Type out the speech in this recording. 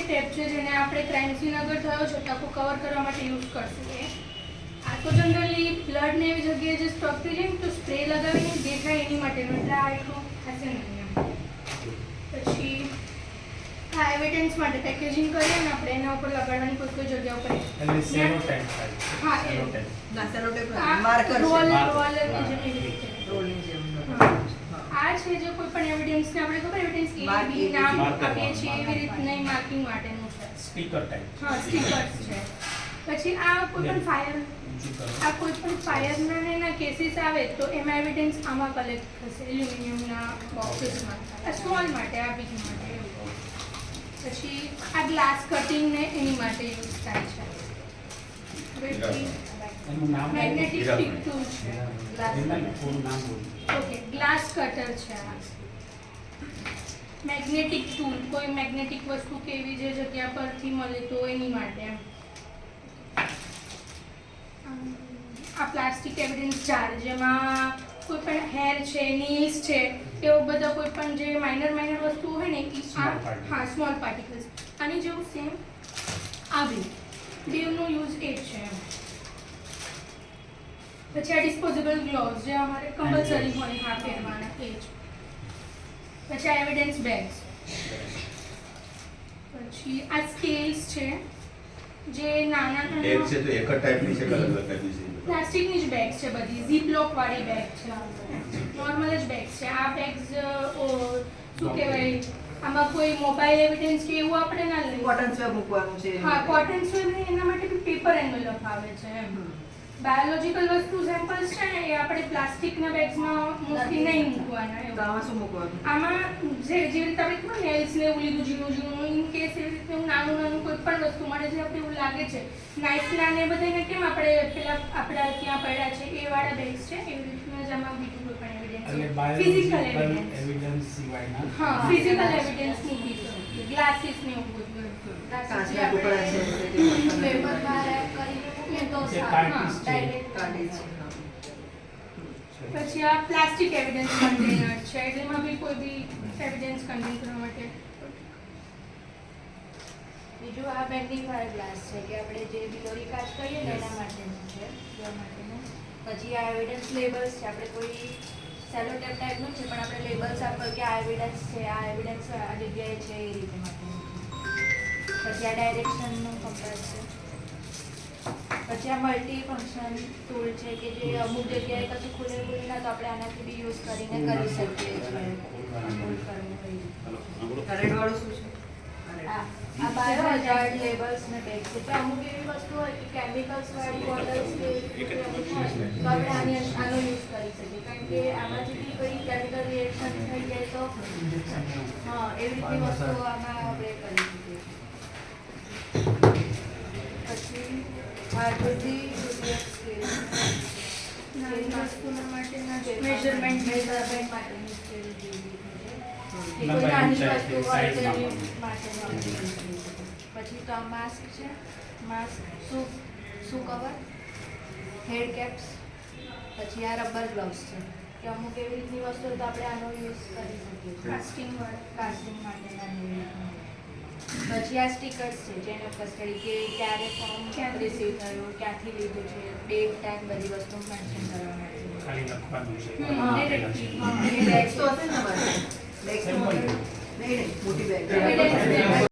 Tap છે જેને આપણે ક્રાઇમ સીન આગળ થયો છે તકો કવર કરવા માટે યુઝ કરશું એ આ તો જનરલી બ્લડ ને એવી જગ્યાએ જે સ્ટોક થઈ જાય તો સ્પ્રે લગાવીને દેખાય એની માટે એટલે આ એટલું થશે નહીં પછી હા એવિડન્સ માટે પેકેજિંગ કરીએ ને આપણે એના ઉપર લગાડવાની કોઈ કોઈ જગ્યા ઉપર હા સેલો રોલ રોલ જે આ છે જે કોઈ પણ એવિડન્સ ને આપણે ખબર એવિડન્સ એ બી નામ આપીએ છીએ એવી રીતના માર્કિંગ માટેનું છે. સ્ટીકર ટાઈપ હા સ્ટીકર્સ છે. પછી આ કોઈ પણ ફાયર આ કોઈ પણ ફાયરના ને એના કેસીસ આવે તો એમાં એવિડન્સ આમાં કલેક્ટ થશે એલ્યુમિનિયમના બોક્સીસમાં આ સ્મોલ માટે આ બીજી માટે પછી આ ગ્લાસ કટિંગ ને એની માટે યુઝ થાય છે. એનું નામ મેગ્નેટિક છે. ઓકે ગ્લાસ કટર છે આ. મેગ્નેટિક ટૂલ કોઈ મેગ્નેટિક વસ્તુ કેવી જે જગ્યા પરથી મળે તો એની માટે એમ. આ પ્લાસ્ટિક એવિડન્સ જાર જેમાં કોઈ પણ હેર છે નીલ્સ છે એવો બધા કોઈ પણ જે માઇનર માઇનર વસ્તુઓ હોય ને particles. હા સ્મોલ પાર્ટિકલ્સ આની જેવું સેમ આવી બેવનો યુઝ એ જ છે એમ. પછી આ ડિસ્પોઝેબલ ગ્લોવ્સ જે અમારે કમ્પલસરી હોય હા પહેરવાના એ જ. પછી આ એવિડન્સ બેગ્સ પછી આ સ્કેલ્સ છે જે નાના એક નાના છે તો એક જ ટાઈપની છે કે અલગ અલગ ટાઈપની છે પ્લાસ્ટિકની જ બેગ છે બધી. ઝીપલોક વાળી બેગ છે નોર્મલ જ બેગ છે. આ બેગ્સ શું કહેવાય? આમાં કોઈ મોબાઈલ એવિડન્સ કે એવું આપણે ના લઈએ. કોટન સ્વેબ મૂકવાનું છે. હા કોટન સ્વેબ એના માટે પેપર એન્વેલપ આવે છે એમ. બાયોલોજીકલ વસ્તુ સેમ્પલ્સ છે ને એ આપણે પ્લાસ્ટિકના બેગ્સમાં મોસ્ટલી નહીં મૂકવાના એવું. આમાં શું મૂકવાનું. આમાં જે જે રીતે આપણે ખબર નેલ્સ ને એવું લીધું ઝીણું ઝીણું ઇન કેસ એવી રીતે નાનું નાનું કોઈ પણ વસ્તુ મળે છે આપણે એવું લાગે છે. નાઇફના ને બધાને કેમ આપણે પેલા આપણા ત્યાં પડ્યા છે એ વાળા બેગ્સ છે એવી રીતના જ આમાં બીજું કોઈ પણ એવિડન્સ ફિઝિકલ એવિડન્સ સિવાયના. હા ફિઝિકલ એવિડન્સની ગ્લાસીસ ને એવું બધું. છે પેપર બહાર સારું. કાર્ટિસ છે. છે. પછી આ પ્લાસ્ટિક એવિડન્સ કન્ટેનર છે એટલે એમાં બી કોઈ બી એવિડન્સ કન્ટેન કરવા માટે. બીજું આ મેગ્નિફાયર ગ્લાસ છે કે આપણે જે બિલોરી કાચ કરીએ ને એના માટેનું છે એના માટેનું. પછી આ એવિડન્સ લેબલ્સ છે આપણે કોઈ સેલોટેપ ટાઈપનું છે પણ આપણે લેબલ્સ આપો કે આ એવિડન્સ છે આ એવિડન્સ આ જગ્યાએ છે એ રીતે માટેનું. પછી આ ડાયરેક્શનનું કંપાસ છે પછી આ મલ્ટી ફંક્શન ટૂલ છે કે જે અમુક જગ્યાએ કશું ખુલે ખુલે ના તો આપણે આનાથી બી યુઝ કરીને કરી શકીએ છીએ. આ બાયો હજાર્ડ લેબલ્સ ને એટલે અમુક એવી વસ્તુ હોય કે કેમિકલ્સ વાળી બોટલ્સ કે તો આપણે આની આનો યુઝ કરી શકીએ. કારણ કે આમાંથી બી કોઈ કેમિકલ રિએક્શન થઈ જાય તો હા એવી રીતની વસ્તુઓ આમાં આપણે કરી શકીએ આ બધી વસ્તુ use કરી શકીએ. પછી તો આ માસ્ક છે માસ્ક શું શું કવર હેડ કેપ્સ પછી આ રબર ગ્લવ્સ છે કે અમુક એવી રીતની વસ્તુઓ તો આપણે આનો યુઝ કરી શકીએ કાસ્ટિંગ કાસ્ટિંગ માટેના આ સ્ટીકર્સ છે જેને કસ્ટડી કે ક્યારે ફોર્મ ક્યાંથી રિસીવ થયું ક્યાંથી લીધું છે ડેટ ટાઈમ બધી વસ્તુ મેન્શન કરવા માટે ખાલી લખવાનું છે. મોટી બેગ